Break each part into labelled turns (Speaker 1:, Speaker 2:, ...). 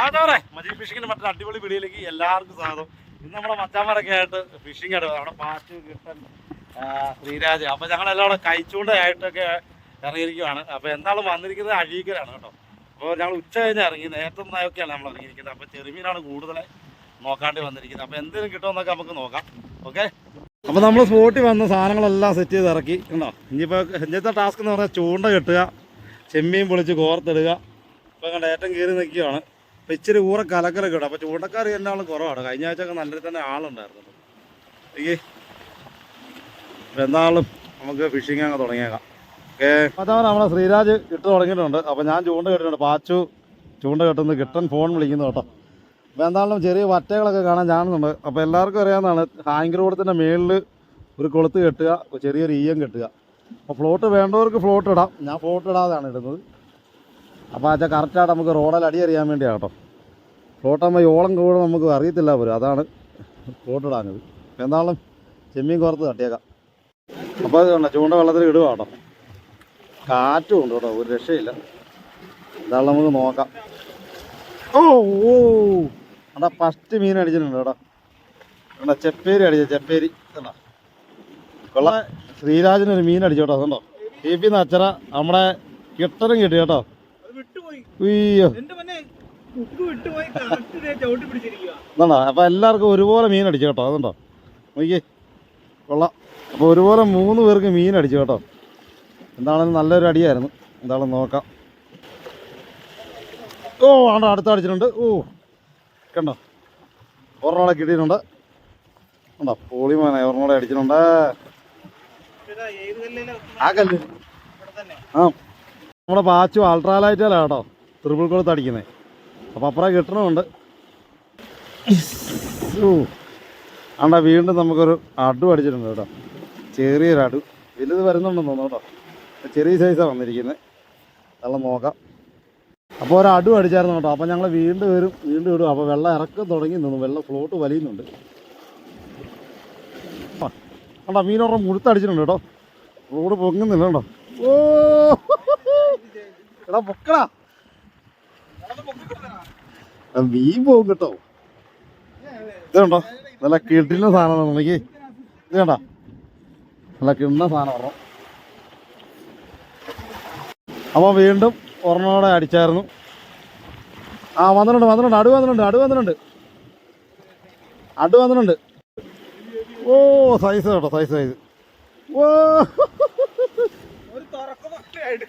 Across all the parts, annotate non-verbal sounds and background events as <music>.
Speaker 1: അതെ മജീദ് ഫിഷിങ്ങിന്റെ മറ്റൊരു അടിപൊളി വീഡിയോയിലേക്ക് എല്ലാവർക്കും സ്വാഗതം. ഇന്ന് നമ്മുടെ മച്ചാന്മാരൊക്കെ ആയിട്ട് ഫിഷിംഗ് ആണ് നമ്മുടെ പാറ്റ് കിട്ടൻ ശ്രീരാജ്. അപ്പൊ ഞങ്ങൾ എല്ലാം കൂടെ കഴിച്ചുകൊണ്ടായിട്ടൊക്കെ ഇറങ്ങിയിരിക്കുവാണ്. അപ്പൊ എന്നാളും വന്നിരിക്കുന്നത് അഴീക്കലാണ് കേട്ടോ. അപ്പോൾ ഞങ്ങൾ ഉച്ച കഴിഞ്ഞ് ഇറങ്ങി. നേരത്തെ നായൊക്കെയാണ് നമ്മൾ ഇറങ്ങിയിരിക്കുന്നത്. അപ്പൊ ചെറുമീനാണ് കൂടുതൽ നോക്കാണ്ടി വന്നിരിക്കുന്നത്. അപ്പൊ എന്തെങ്കിലും കിട്ടുമെന്നൊക്കെ നമുക്ക് നോക്കാം. ഓക്കെ? അപ്പൊ നമ്മൾ സ്പോട്ടിൽ വന്ന സാധനങ്ങളെല്ലാം സെറ്റ് ചെയ്ത് ഇറക്കി. ഉണ്ടോ ഇനിയിപ്പോൾ ഇന്നത്തെ ടാസ്ക് എന്ന് പറഞ്ഞാൽ ചൂണ്ട കെട്ടുക ചെമ്മീൻ പൊളിച്ച് കോർത്തിടുക. ഇപ്പൊ കണ്ട ഏറ്റം കയറി നിൽക്കുകയാണ്. അപ്പം ഇച്ചിരി ഊറ കലക്കലൊക്കെ ഉണ്ട് അപ്പോൾ ചൂണ്ടക്കാർ എല്ലാളും കുറവാണ്. കഴിഞ്ഞ ആഴ്ചയൊക്കെ നല്ല തന്നെ ആളുണ്ടായിരുന്നു. അപ്പം എന്നാളും നമുക്ക് ഫിഷിംഗ് അങ്ങ് തുടങ്ങിയേക്കാം. ഓക്കെ? അതാണ് നമ്മളെ ശ്രീരാജ് ഇട്ട് തുടങ്ങിയിട്ടുണ്ട്. അപ്പോൾ ഞാൻ ചൂണ്ട കെട്ടിട്ടുണ്ട്. പാച്ചു ചൂണ്ട കെട്ടുന്നു കിട്ടൻ ഫോൺ വിളിക്കുന്നു കേട്ടോ. അപ്പോൾ എന്താണെങ്കിലും ചെറിയ വറ്റകളൊക്കെ കാണാൻ ചാണുന്നുണ്ട് അപ്പോൾ എല്ലാവർക്കും അറിയാവുന്നതാണ് ഹാങ്കർ കൂടത്തിന്റെ മേളിൽ ഒരു കൊളുത്ത് കെട്ടുക ചെറിയൊരു ഈയം കെട്ടുക. അപ്പോൾ ഫ്ലോട്ട് വേണ്ടവർക്ക് ഫ്ലോട്ട് ഇടാം. ഞാൻ ഫ്ലോട്ട് ഇടാതെയാണ് ഇടുന്നത്. അപ്പോൾ അച്ഛാ കറക്റ്റായിട്ട് നമുക്ക് റോഡിൽ അടി അറിയാൻ വേണ്ടിയാണ് കേട്ടോ. ഫ്ലോട്ട് ആകുമ്പോൾ ഓളം കൂടെ നമുക്ക് അറിയത്തില്ല പോലും. അതാണ് ഫ്ലോട്ട് ഇടാനത് എന്തായാലും ചെമ്മീൻ കുറത്ത് തട്ടിയേക്കാം. അപ്പോൾ അത് ചൂണ്ട വെള്ളത്തിൽ ഇടുക കേട്ടോ. കാറ്റും ഉണ്ട് കേട്ടോ ഒരു രക്ഷയില്ല. എന്തായാലും നമുക്ക് നോക്കാം. ഓ ഓ. അവിടെ ഫസ്റ്റ് മീൻ അടിച്ചിട്ടുണ്ട് കേട്ടോ. എടാ ചെപ്പേരി അടിച്ച ചെപ്പേരി. കണ്ടോ. കൊള്ളാം. ശ്രീരാജനൊരു മീൻ അടിച്ചു കേട്ടോ അതുണ്ടോ ടി പി നച്ചറ നമ്മുടെ കിട്ടനും കിട്ടി കേട്ടോ. അയ്യോ. അപ്പോൾ എല്ലാവർക്കും ഒരുപോലെ മീൻ അടിച്ചു കേട്ടോ അതുണ്ടോ? നോക്കിയേ. കൊള്ളാം. അപ്പോൾ ഒരുപോലെ മൂന്ന് പേർക്ക് മീൻ അടിച്ചു കേട്ടോ. എന്താണെങ്കിലും നല്ലൊരു അടിയായിരുന്നു. എന്താണെന്ന് നോക്കാം. ഓ ആണ്ടോ അടുത്ത അടിച്ചിട്ടുണ്ട്. ഓ കണ്ടോ? ഒരെണ്ണോടെ കിട്ടിയിട്ടുണ്ട്. ഉണ്ടോ പോളിമാനെ ഒരെണ്ണോടെ അടിച്ചിട്ടുണ്ട്. ആ കല്ല്. ആ. നമ്മുടെ പാച്ചു അൾട്രാലൈറ്റല്ല കേട്ടോ ത്രിപിൾ കൊടുത്ത് അടിക്കുന്നത് അപ്പം അപ്പുറം കിട്ടണമുണ്ട്. ആണ്ടാ വീണ്ടും നമുക്കൊരു അടു അടിച്ചിട്ടുണ്ട് കേട്ടോ. ചെറിയൊരു അടു. വലുത് വരുന്നുണ്ടെന്ന് തോന്നുന്നു കേട്ടോ. ചെറിയ സൈസാണ് വന്നിരിക്കുന്നത് വെള്ളം നോക്കാം. അപ്പോൾ ഒരു അടു അടിച്ചായിരുന്നു കേട്ടോ. അപ്പോൾ ഞങ്ങൾ വീണ്ടും വരും വീണ്ടും ഇടും അപ്പോൾ വെള്ളം ഇറക്കം തുടങ്ങി നിന്നു. വെള്ളം ഫ്ലോട്ട് വലിയുന്നുണ്ട്. കണ്ടോ മീനോറം മുഴുത്തടിച്ചിട്ടുണ്ട് കേട്ടോ. റോഡ് പൊങ്ങുന്നില്ല കേട്ടോ. ഓ. എടാ പൊക്കടാ. മീൻ പോകും കേട്ടോ. ഇതുണ്ടോ നല്ല കിടില സാധനം എനിക്ക് ഇത് കണ്ട? നല്ല കിണ്ണ സാധനം പറഞ്ഞു. അപ്പോൾ വീണ്ടും ഒരെണ്ണോടെ അടിച്ചായിരുന്നു. ആ വന്നിട്ടുണ്ട് വന്നിട്ടുണ്ട്. അടു വന്നിട്ടുണ്ട് അടു വന്നിട്ടുണ്ട്. അടു വന്നിട്ടുണ്ട്. ഓ സൈസ് കേട്ടോ സൈസ് സൈസ് ഓ
Speaker 2: ഒരു തുറക്കമായിട്ട്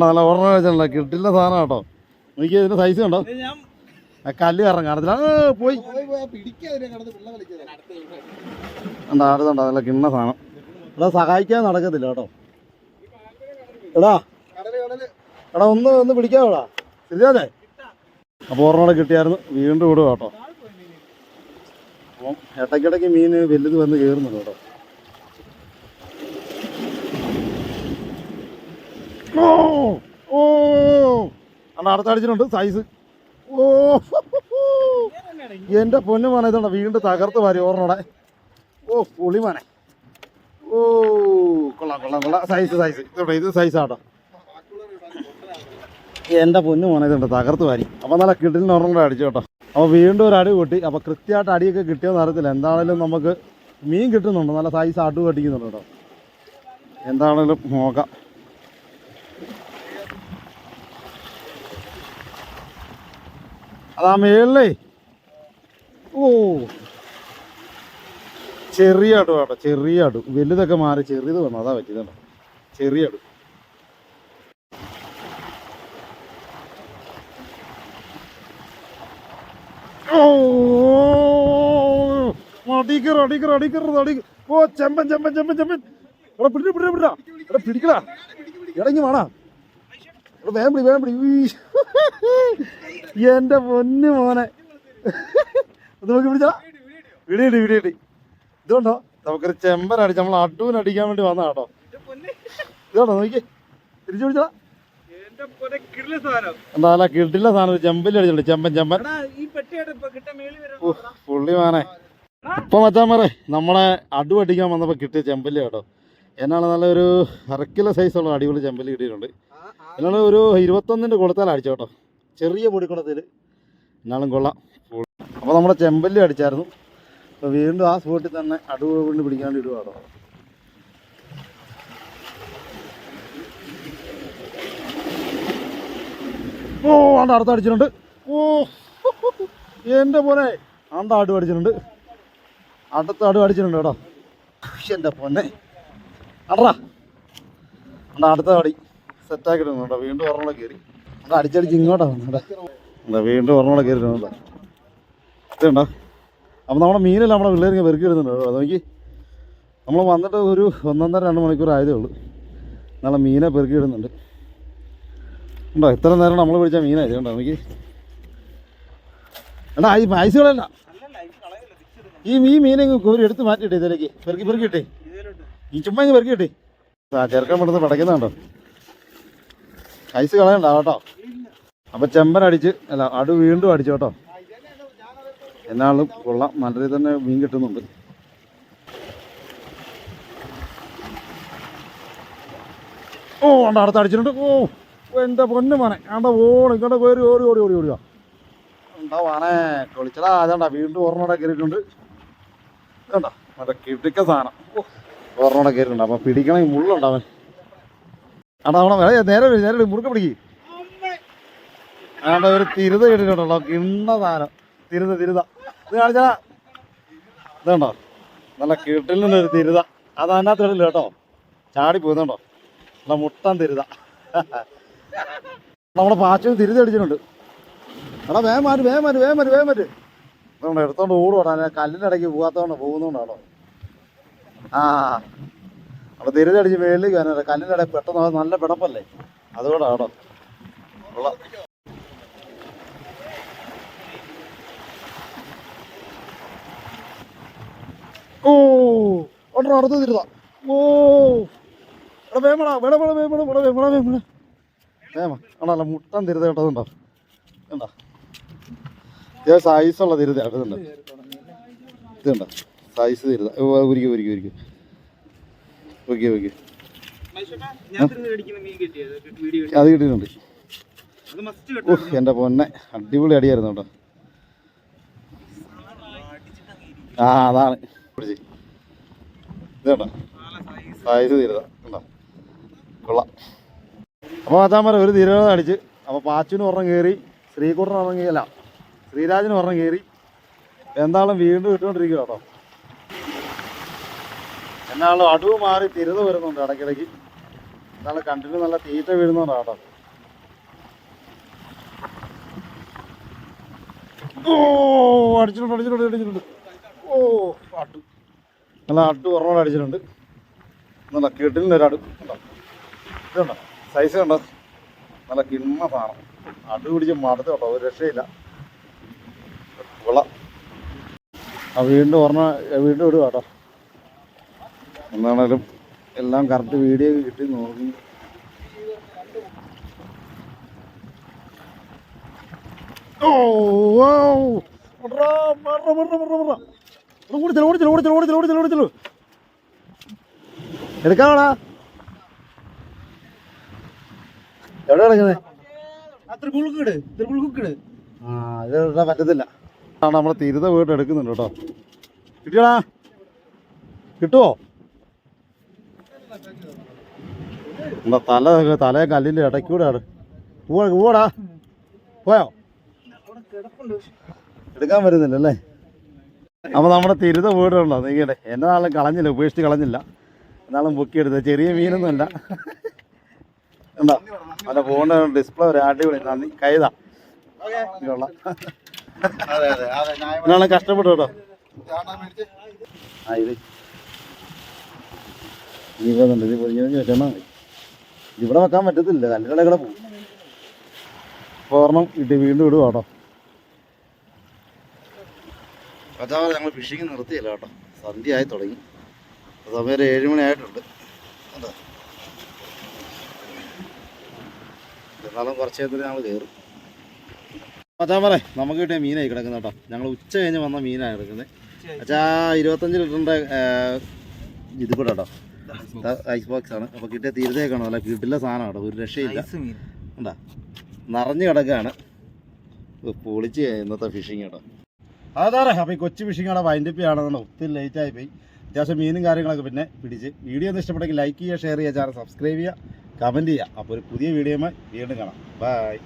Speaker 1: ആണോ നല്ല ഓർമ്മ വെച്ചിട്ടുണ്ടോ? കിട്ടില്ല സാധനം കേട്ടോ. എനിക്ക് ഇതിന്റെ സൈസ്
Speaker 2: ഉണ്ടോ
Speaker 1: ആ കല്ല് കാരണം കാണത്തില്ല. പോയി. എന്താ അടുത്തുണ്ടോ നല്ല കിണ്ണ സാധനം. എടാ സഹായിക്കാൻ നടക്കത്തില്ല കേട്ടോ. എടാ. എടാ ഒന്ന് ഒന്ന് പിടിക്കാവോടാ ശരിയാതെ അപ്പോൾ ഓർമ്മ കിട്ടിയായിരുന്നു. വീണ്ടും വിടുക കേട്ടോ. അപ്പം ഇടയ്ക്കിടയ്ക്ക് മീൻ വലുത് വന്ന് കയറുന്നുണ്ട് കേട്ടോ. ഓ ഓ. അടുത്ത സൈസ് ഓ. എന്റെ പൊന്നു മോനെ ഇതുണ്ട് വീണ്ടും തകർത്ത് വാരി ഓർമ്മടെ ഓ പുളി പുളിമാനെ ഓ കൊള്ളാം കൊള്ളാം കൊള്ളാം. സൈസ് സൈസ് ഇതോട്ടെ ഇത് സൈസാട്ടോ എന്റെ പൊന്നു മോനെ ഇതുണ്ട് തകർത്ത് വാരി. അപ്പോൾ നല്ല കിടലിന് കൂടെ അടിച്ചു കേട്ടോ. അപ്പോൾ വീണ്ടും ഒരു അടി കൂട്ടി. അപ്പോൾ കൃത്യമായിട്ട് അടിയൊക്കെ കിട്ടിയോന്ന് അറിയത്തില്ല. എന്താണേലും നമുക്ക് മീൻ കിട്ടുന്നുണ്ട്. നല്ല സൈസ് അടു കട്ടിക്കുന്നുണ്ട് കേട്ടോ. എന്താണേലും നോക്കാം. അതാ മേളിലേ ഓ. ചെറിയ അടു കേട്ടോ ചെറിയ അടു വലുതൊക്കെ മാറി ചെറിയത് വന്നു അതാ പറ്റിയത് ചെറിയ അടു അടിക്കറ അടിക്കറ അടിക്കറ അടിക്ക ഓ ചെമ്പൻ ചെമ്പൻ ചെമ്പൻ ചെമ്പൻ. എടാ പിടി പിടി പിടിടാ എടാ പിടിക്കടാ ഇടങ്ങി വേണാ എടാ വേഗം പിടി വേഗം പിടി. <laughs> ഉയ്യ്. പൊന്ന് മോനെ. <laughs> അത് നോക്കി പിടിച്ചാ. വിടിയിടി വിടിയിടി ഇതുകൊണ്ടോ നമുക്കൊരു ചെമ്പൻ അടിച്ച് നമ്മൾ അടൂന് അടിക്കാൻ വേണ്ടി വന്ന കേട്ടോ
Speaker 2: എന്റെ
Speaker 1: ഇതുകൊണ്ടോ നോക്കി. തിരിച്ചു പിടിച്ചാ.
Speaker 2: എന്റെ
Speaker 1: എന്താ കിട്ടില്ല സാധനം. ചെമ്പിൽ അടിച്ചിട്ടുണ്ട്. ചെമ്പൻ ചെമ്പൻ. പുള്ളി മാനെ. ഇപ്പൊ മച്ചാൻ പറ നമ്മളെ അടു അടിക്കാൻ വന്നപ്പോ കിട്ടിയ ചെമ്പല്ലി കേട്ടോ. എന്നാണ് നല്ലൊരു അരക്കില സൈസുള്ള അടിപൊളി ചെമ്പല്ലി കിട്ടിയിട്ടുണ്ട്. എന്നാണ് ഒരു ഇരുപത്തൊന്നിന്റെ കുളത്താൽ അടിച്ചു കേട്ടോ. ചെറിയ പൊടിക്കുളത്തിൽ എന്നാലും കൊള്ളാം. അപ്പോൾ നമ്മുടെ ചെമ്പല്ലി അടിച്ചായിരുന്നു. അപ്പോൾ വീണ്ടും ആ സ്പോട്ടിൽ തന്നെ അടുവ് കൊണ്ട് പിടിക്കാണ്ട് ഇടുക കേട്ടോ. ഓ ആണ്ട് അടുത്ത് അടിച്ചിട്ടുണ്ട്. ഓ എന്റെ പോലെ ആണ്ട ആട് അടിച്ചിട്ടുണ്ട്. അടുത്ത ആട് അടിച്ചിട്ടുണ്ട് കേട്ടോ. എന്റെ പൊന്നെ. അടാ അണ്ടാ അടുത്ത അടി സെറ്റാക്കിയിട്ടുണ്ട് കേട്ടോ. വീണ്ടും ഒരെണ്ണം കയറി. അത് അടിച്ചടിച്ച് ഇങ്ങോട്ടാ വന്നേടാ വീണ്ടും ഒരെണ്ണം കയറിയിട്ടുണ്ട് ഇതുണ്ടോ അപ്പം നമ്മുടെ മീനെല്ലാം നമ്മുടെ പിള്ളേർക്ക് പെറുക്കി ഇടുന്നുണ്ട് കേട്ടോ. അത് നോക്കി. നമ്മൾ വന്നിട്ട് ഒരു ഒന്നൊന്നര രണ്ട് മണിക്കൂർ ആയതേ ഉള്ളൂ. നല്ല മീനെ പെറുക്കി ഇടുന്നുണ്ട് ഉണ്ടോ ഇത്ര നേരം നമ്മൾ പിടിച്ച മീനായി. കണ്ടോ? നോക്കി. എടാ ഈ ഐസുകളല്ല ഈ മീൻ മീനെ കോരി എടുത്ത് മാറ്റിയിട്ടേ ഇതിലേക്ക്. പെറുക്കി പെറുക്കിയിട്ടേ ഈ ചുമ്മാ ഇനി പെറുക്കി കിട്ടി ആ ചെറുക്കൻ ഇവിടുന്ന് പടയ്ക്കുന്നുണ്ടോ. ഐസ് കളയണ്ട കേട്ടോ. അപ്പം ചെമ്പൻ അടിച്ച് അല്ല അടു വീണ്ടും അടിച്ചു കേട്ടോ. എന്നാളും കൊള്ളാം. നല്ല രീതി തന്നെ മീൻ കിട്ടുന്നുണ്ട്. ഓ ആണ്ട അടുത്ത് അടിച്ചിട്ടുണ്ട്. ഓ എന്റെ പൊന്നു മോനെ. ആണ്ട ഓടി ഇങ്ങോട്ട് പേര് ഓടി ഓടി ഓടി ഓടിയോ. ഉണ്ടാ വാണേ കളിച്ചടാ അതാണ്ടാ വീണ്ടും ഓർമ്മ കയറിയിട്ടുണ്ട്. വേണ്ട മറ്റേ കിട്ടിക്ക സാധനം. ഓ. ഓർമ്മയുടെ കയറിയിട്ടുണ്ട് അപ്പം പിടിക്കണമെങ്കിൽ മുള്ളുണ്ടാവൻ അടാ അവിടെ നേരെ വരും നേരെ മുറുക്കെ പിടിക്കും. ആണ്ട ഒരു തിരുത കേട്ടിട്ടുണ്ടല്ലോ കിണ്ണ സാധനം. തിരുത തിരുത. ഇത് കാണിച്ചാ? ഇതുണ്ടോ? നല്ല കിട്ടിലുണ്ട് ഒരു തിരുത. അത് അതിനകത്ത് ഇടില്ല കേട്ടോ. ചാടി പോകുന്നുണ്ടോ നല്ല മുട്ടൻ തിരുത. നമ്മുടെ പാച്ചും തിരുത അടിച്ചിട്ടുണ്ട്. എടാ വേമാര് മാറ്റ് വേഗം മാറ്റ് അതുകൊണ്ട് എടുത്തോണ്ട് ഓടുവാടാ. കല്ലിന്റെ ഇടയ്ക്ക് പോകാത്തതുകൊണ്ട് പോകുന്നതുകൊണ്ടാണോ? ആ. അവിടെ തിരുത അടിച്ച് മേളിലേക്ക് വരാനല്ല കല്ലിന്റെ പെട്ടെന്ന് നല്ല പിടപ്പല്ലേ? അതുകൊണ്ടാണ്? കേട്ടോ കൊള്ളാം. ഓ അടുത്ത് തിരുത ഓ. വേമടാ വേണ വേണ വേണ വേട വേമണ വേമട വേമ ആണല്ല മുട്ടൻ തിരുത കേട്ടതുണ്ടോ കണ്ടോ? സൈസുള്ള തിരുത ഇതുണ്ട്. ഇതുണ്ടോ. സൈസ് തിരുത ഓ ഉരുക്കി ഉരുക്കി ഉരുക്കി. Okay okay. അത് കിട്ടിയിട്ടുണ്ട്.
Speaker 3: ഓഹ്
Speaker 1: എന്റെ പൊന്നെ. അടിപൊളി അടിയായിരുന്നു കേട്ടോ. ആ അതാണ്. പിടിച്ച്. ഇത് കേട്ടോ സൈസ് തീരതാ കൊള്ളാം. അപ്പോൾ അതാമര ഒരു തിരുവനന്തപുരം അടിച്ച്. അപ്പോൾ പാച്ചുവിന് ഒരെണ്ണം കയറി ശ്രീകുട്ടൻ ഒരെണ്ണം കയറില്ല ശ്രീരാജിന് ഒരെണ്ണം കയറി. എന്താളും വീണ്ടും ഇട്ടുകൊണ്ടിരിക്കുക കേട്ടോ. എന്നാളും അടുവ് മാറി തിരുന്ന് വരുന്നുണ്ട് ഇടയ്ക്കിടയ്ക്ക്. എന്നാലും കണ്ടിന് നല്ല തീറ്റ വീഴുന്നുണ്ട് കേട്ടോ. ഓ അടിച്ചിട്ടുണ്ട് അടിച്ചിട്ടുണ്ട് അടിച്ചിട്ടുണ്ട്. ഓ അട്ടു നല്ല അട്ടു ഒരെണ്ണം അടിച്ചിട്ടുണ്ട്. നല്ല കെട്ടിലിന്റെ ഒരു അടു കണ്ടോ ഇതുണ്ടോ? സൈസ് കണ്ടോ നല്ല കിണ്ണ സാധനം. അടു പിടിച്ച് മടുത്ത് കേട്ടോ ഒരു രക്ഷയില്ല. വിള. ആ വീണ്ടും ഒരെണ്ണം വീണ്ടും ഇടുക കേട്ടോ. എന്താണേലും എല്ലാം കറക്റ്റ് വീഡിയോ കിട്ടി നോക്കി ഓടിച്ചല്ലോ ഓടിച്ചല്ലോ ഓടിച്ചല്ലോ ഓടിച്ചല്ലോ ഓടിച്ചല്ലോ ഓടിച്ചല്ലോ. എടുക്കാവടാ. എവിടെ കിടക്കുന്നത് ആ ഇത് ഇടാൻ പറ്റത്തില്ല. ആണ് നമ്മളെ തിരുത വീട്ട് എടുക്കുന്നുണ്ട് കേട്ടോ. കിട്ടിയടാ? കിട്ടുമോ എന്താ തല തലയെ കല്ലിന്റെ ഇടയ്ക്കൂടെ പോടാ. പോയോ? എടുക്കാൻ വരുന്നില്ല അല്ലേ അപ്പോൾ നമ്മുടെ തിരുത വീടുണ്ടോ നീങ്ങടെ? എന്നാളും കളഞ്ഞില്ല ഉപേക്ഷിച്ച് കളഞ്ഞില്ല. എന്നാളും ബുക്ക് എടുത്ത ചെറിയ മീനൊന്നുമല്ല. എന്താ? അല്ല ഫോണിന്റെ ഡിസ്പ്ലേ ഒരു അടിപൊളി. നന്ദി. കൈതാ. കൊള്ളാം എന്നാളും കഷ്ടപ്പെട്ടു കേട്ടോ? ആ ഇത്. ഇനി പോകുന്നുണ്ട് ഇത് വെച്ചാൽ മതി. ഇവിടെ വെക്കാൻ പറ്റത്തില്ല. കല്ലുകളെ കൂടെ പോകും. ഓർണം ഇട്ട് വീണ്ടും ഇടുക കേട്ടോ. അതാ ഞങ്ങൾ ഫിഷിങ് നിർത്തിയില്ല കേട്ടോ. സന്ധ്യ ആയി തുടങ്ങി. സമയം ഒരു ഏഴ് മണിയായിട്ടുണ്ട് കണ്ടോ? എന്നാലും കുറച്ച് നേരത്തിൽ ഞങ്ങൾ കയറും അച്ഛാ പറ നമുക്ക് കിട്ടിയ മീനായി കിടക്കുന്ന കേട്ടോ. ഞങ്ങൾ ഉച്ച കഴിഞ്ഞ് വന്ന മീനാണ് കിടക്കുന്നത് അച്ഛാ ഇരുപത്തഞ്ച് ലിറ്ററിന്റെ ഇത് കൂടെ കേട്ടോ. ഐസ് ബോക്സ് ആണ്. അപ്പോൾ കിട്ടിയ തീരത്തേക്കാണ് നല്ല കിട്ടില്ല സാധനം കേട്ടോ. ഒരു രക്ഷയില്ല. ഉണ്ടാ നിറഞ്ഞു കിടക്കുകയാണ് ഓ, പൊളിച്ച് ഇന്നത്തെ ഫിഷിങ് കേട്ടോ. അതാറേ അപ്പോൾ ഈ കൊച്ചു ഫിഷിംഗ് അവിടെ വൈൻഡപ്പ് ചെയ്യണമെന്നുണ്ട് ഒത്തിരി ലേറ്റ് ആയി പോയി. അത്യാവശ്യം മീനും കാര്യങ്ങളൊക്കെ പിന്നെ പിടിച്ച്. വീഡിയോ ഒന്ന് ഇഷ്ടപ്പെട്ടെങ്കിൽ ലൈക്ക് ചെയ്യുക ഷെയർ ചെയ്യുക ചാനൽ സബ്സ്ക്രൈബ് ചെയ്യുക കമന്റ് ചെയ്യുക. അപ്പോൾ ഒരു പുതിയ വീഡിയോയുമായി വീണ്ടും കാണാം. ബൈ